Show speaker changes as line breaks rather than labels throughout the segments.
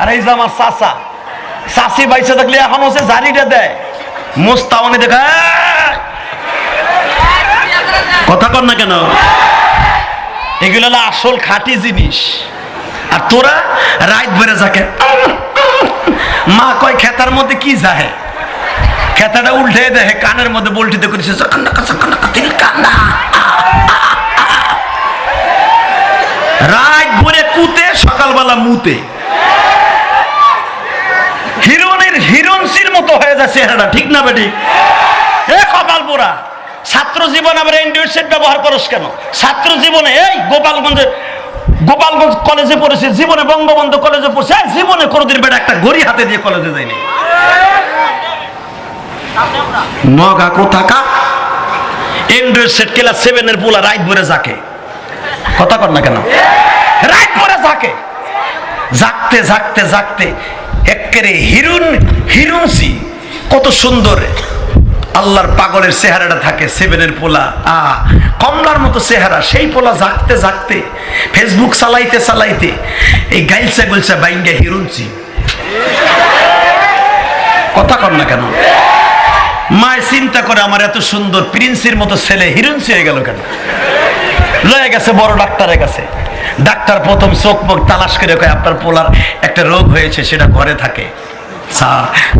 আর এই যে আমার চাচা। চাষি বাইসে থাকলে এখন হচ্ছে জারিটা দেয়। মোস্তাওয়ানি দেখা কথা কর না কেন? এগুলো হলো আসল খাঁটি জিনিস। আর তোরা রাইত বেড়ে যাকে। মা কয়, খেতার মধ্যে কি যাহে? খেতাটা উল্টে দেখে কানের মধ্যে বল্টিতে করেছে রাত ভরে কুতে, সকালবেলা মুতে হিরোনের হিরোনসির মতো হয়ে যায় চেহারাটা, ঠিক না বেটি? এ কপাল পোড়া ছাত্র জীবন আবার সেট ব্যবহার করস কেন? ছাত্র জীবনে, এই গোপালগঞ্জে, গোপালগঞ্জ কলেজে পড়েছে, জীবনে বঙ্গবন্ধু কলেজে পড়ছে জীবনে কোনোদিন বেটা একটা ঘড়ি হাতে দিয়ে কলেজে যায়নি মগা কোথাকা? অ্যান্ড্রয়েড সেট ক্লাস সেভেনের পোলা রাইট ভরে যাকে। কথা কর না কেন? রাইট ভরে যাকে। জাগতে জাগতে জাগতে একেরে হিরুন হিরুনসি কত সুন্দর আল্লাহর পাগলের চেহারাটা থাকে সেভেনের পোলা। আ, কমলার মতো চেহারা, সেই পোলা জাগতে জাগতে ফেসবুক চালাইতে চালাইতে, এই গাইলসা গুলসা বাইঙ্গা হিরুনসি কথা কর না কেন? মায় চিন্তা করে আমার এত সুন্দর প্রিন্সের মতো ছেলে হিরুনসি হয়ে গেল কেন? লয়ে গেছে, বড় ডাক্তারের কাছে। ডাক্তার প্রথম চোখ মুখ তালাশ করে আপনার পোলার একটা রোগ হয়েছে, সেটা ঘরে থাকে। চা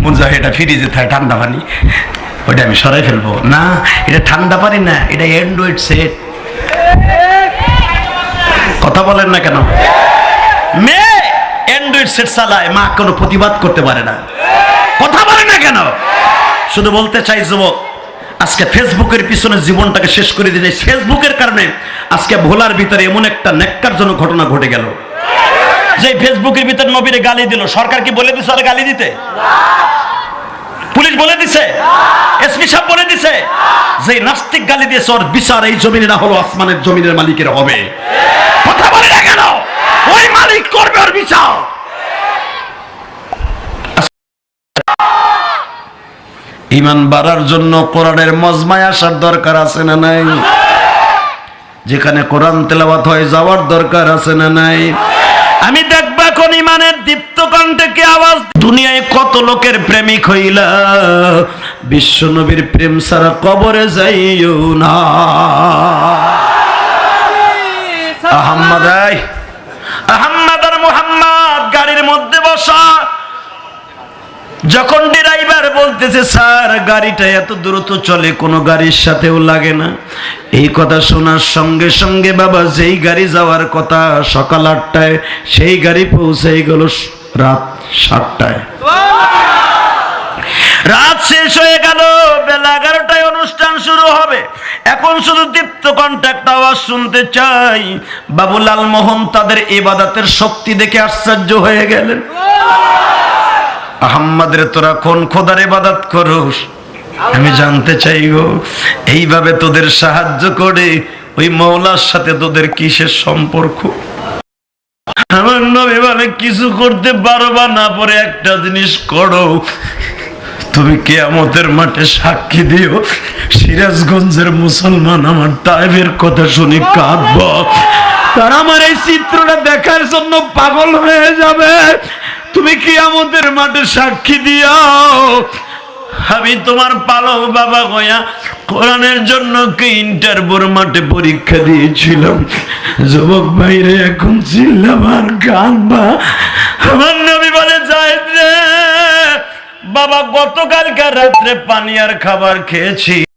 মুজা এটা ফ্রিজে থাকে ঠান্ডা পানি। ওইটা আমি সরাই ফেলব। না, এটা ঠান্ডা পানি না, এটা অ্যান্ড্রয়েড সেট কথা বলেন না কেন? মেয়ে অ্যান্ড্রয়েড সেট চালায়, মা কোনো প্রতিবাদ করতে পারে না। কথা বলে না কেন? শুধু বলতে চাই, যুবক, আজকে ফেসবুকের পিছনে জীবনটাকে শেষ করে দিলে। ফেসবুকের কারণে আজকে ভোলার ভিতরে এমন একটা নেককারজনক ঘটনা ঘটে গেল। যে ফেসবুকের ভিতরে নবীরে গালি দিল, সরকার কি বলে দিছে গালি দিতে? পুলিশ বলে দিছে? এসপি সাহেব বলে দিছে? যে নাস্তিক গালি দিয়েছে, ওর বিচার এই জমিনে না হলো আসমানের জমিনের মালিকের হবে। কথা বলে না কেন? ওই মালিক করবে ওর বিচার। ইমান বাড়ার জন্য কোরআনের মজমায় আসার দরকার আছে না নাই? যেখানে কোরআন তেলাওয়াত হয়, যাওয়ার দরকার আছে না নাই? আমি দেখবা কোন ইমানের দীপ্ত কণ্ঠে আওয়াজ দুনিয়ায় কত লোকের প্রেমিক হইলা। বিশ্ব নবীর প্রেম সারা কবরে যাইও না। আহম্মদ আহম্মদ আর মুহাম্মদ গাড়ির মধ্যে বসা। যখন ড্রাইভার বলতেছে, স্যার, গাড়িটা এত দ্রুত চলে, কোনো গাড়ির সাথেও লাগে না। এই কথা শোনার সঙ্গে সঙ্গে বাবা, যেই গাড়ি যাওয়ার কথা, সকাল আটটায়, সেই গাড়ি পৌঁছে গেল রাত সাতটায়। রাত শেষ হয়ে গেল, বেলা এগারোটায় অনুষ্ঠান শুরু হবে। এখন শুধু দীপ্ত কন্ট্যাক্ট আওয়াজ শুনতে চাই। বাবু লালমোহন তাদের এবাদাতের শক্তি দেখে আশ্চর্য হয়ে গেলেন। আহম্মদের তোরা কোন খোদার ইবাদত করস? আমি জানতে চাই গো, এইভাবে তোদের সাহায্য করে ওই মৌলার সাথে তোদের কিসের সম্পর্ক? আমার কিছু করতে পারো বা না পরে, একটা জিনিস করো। তুমি কেয়ামতের মাঠে সাক্ষী দিও। সিরাজগঞ্জের মুসলমান আমার টাইপের কথা শুনে কাঁদব। তারা আমার এই চিত্রটা দেখার জন্য পাগল হয়ে যাবে। তুমি কি আমাদের মাঠে সাক্ষী দিয়াও। আমি তোমার পালক বাবা গয়া কোরআনের জন্য কি ইন্টারবোর মাঠে পরীক্ষা দিয়েছিলাম। যুবক ভাইরে, এখন চিল্লাবার কানবা আমার নবী বলে যায় বাবা গতকালকার রাত্রে পানি আর খাবার খেয়েছি।